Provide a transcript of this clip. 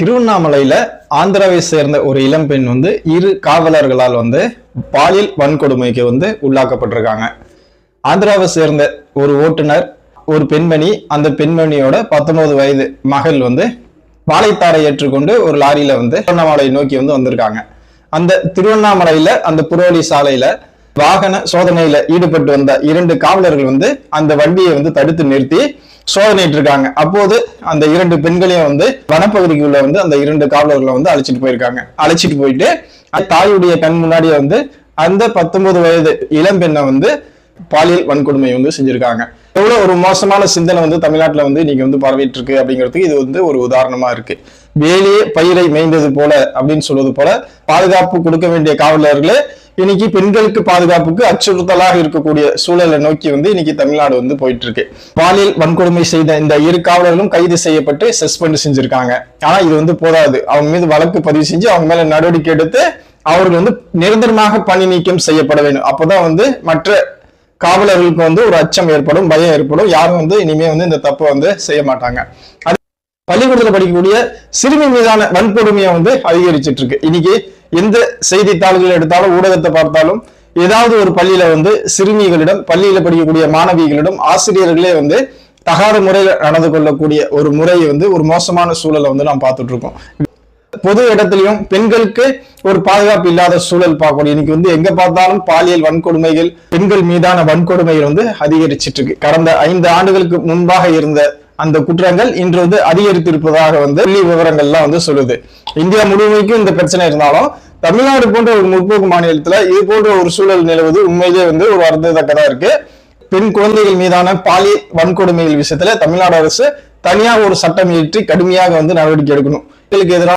திருவண்ணாமலையில் ஆந்திராவை சேர்ந்த ஒரு இளம்பெண் வந்து இரு காவலர்களால் வந்து பாலியல் வன்கொடுமைக்கு வந்து உள்ளாக்கப்பட்டிருக்காங்க. ஆந்திராவை சேர்ந்த ஒரு ஓட்டுநர் ஒரு பெண்மணி அந்த பெண்மணியோட பத்தொன்பது வயது மகள் வந்து வாழைத்தாரை ஏற்றுக்கொண்டு ஒரு லாரியில வந்து திருவண்ணாமலை நோக்கி வந்து வந்திருக்காங்க. அந்த திருவண்ணாமலையில அந்த புரோலி சாலையில வாகன சோதனையில ஈடுபட்டு வந்த இரண்டு காவலர்கள் வந்து அந்த வண்டியை வந்து தடுத்து நிறுத்தி சோதனையிட்டு இருக்காங்க அப்போது அந்த இரண்டு பெண்களையும் வந்து வனப்பகுதிக்குள்ள வந்து அந்த இரண்டு காவலர்களை வந்து அழைச்சிட்டு போயிருக்காங்க. அழைச்சிட்டு போயிட்டு தாயுடைய கண் முன்னாடியே வந்து அந்த பத்தொன்பது வயது இளம்பெண்ணை வந்து பாலியல் வன்கொடுமை வந்து செஞ்சிருக்காங்க. எவ்வளவு ஒரு மோசமான சிந்தனை வந்து தமிழ்நாட்டுல வந்து இன்னைக்கு வந்து பரவிட்டு இருக்கு அப்படிங்கிறதுக்கு இது வந்து ஒரு உதாரணமா இருக்கு. வேலையே பயிரை மேய்ந்தது போல அப்படின்னு சொல்வது போல பாதுகாப்பு கொடுக்க வேண்டிய காவலர்களே இன்னைக்கு பெண்களுக்கு பாதுகாப்புக்கு அச்சுறுத்தலாக இருக்கக்கூடிய சூழலை நோக்கி வந்து இன்னைக்கு தமிழ்நாடு வந்து போயிட்டு இருக்கு பாலியல் வன்கொடுமை செய்த இந்த இரு காவலர்களும் கைது செய்யப்பட்டு சஸ்பெண்ட் செஞ்சிருக்காங்க. ஆனா இது வந்து போதாது. அவங்க மீது வழக்கு பதிவு செஞ்சு அவங்க மேல நடவடிக்கை எடுத்து அவர்கள் வந்து நிரந்தரமாக பணி நீக்கம் செய்யப்பட வேண்டும். அப்பதான் வந்து மற்ற காவலர்களுக்கு வந்து ஒரு அச்சம் ஏற்படும் பயம் ஏற்படும். யாரும் வந்து இனிமே வந்து இந்த தப்பை வந்து செய்ய மாட்டாங்க. அது படிக்கக்கூடிய சிறுமி மீதான வன்கொடுமையை வந்து அதிகரிச்சிட்டு இருக்கு இன்னைக்கு எந்த செய்தித்தாள்கள் எடுத்தாலும் ஊடகத்தை பார்த்தாலும் ஏதாவது ஒரு பள்ளியில வந்து சிறுமிகளிடம் பள்ளியில படிக்கக்கூடிய மாணவிகளிடம் ஆசிரியர்களே வந்து தகாத முறையில் நடந்து கொள்ளக்கூடிய ஒரு முறையை வந்து ஒரு மோசமான சூழலை வந்து நாம் பார்த்துட்டு இருக்கோம் பொது இடத்துலையும் பெண்களுக்கு ஒரு பாதுகாப்பு இல்லாத சூழல் பார்க்கணும். இன்னைக்கு வந்து எங்க பார்த்தாலும் பாலியல் வன்கொடுமைகள் பெண்கள் மீதான வன்கொடுமைகள் வந்து அதிகரிச்சிட்டு இருக்கு கடந்த ஐந்து ஆண்டுகளுக்கு முன்பாக இருந்த அந்த குற்றங்கள் இன்று வந்து அதிகரித்திருப்பதாக வந்து புள்ளி விவரங்கள்லாம் வந்து சொல்லுது. இந்தியா முழுமைக்கும் இந்த பிரச்சனை இருந்தாலும் தமிழ்நாடு போன்ற ஒரு முற்போக்கு மாநிலத்துல இது போன்ற ஒரு சூழல் நிலவுவது உண்மையிலேயே வந்து ஒரு வருந்தத்தக்கதா இருக்கு. பெண் குழந்தைகள் மீதான பாலி வன்கொடுமைகள் விஷயத்துல தமிழ்நாடு அரசு தனியாக ஒரு சட்டம் இயற்றி கடுமையாக வந்து நடவடிக்கை எடுக்கணும். எதிராக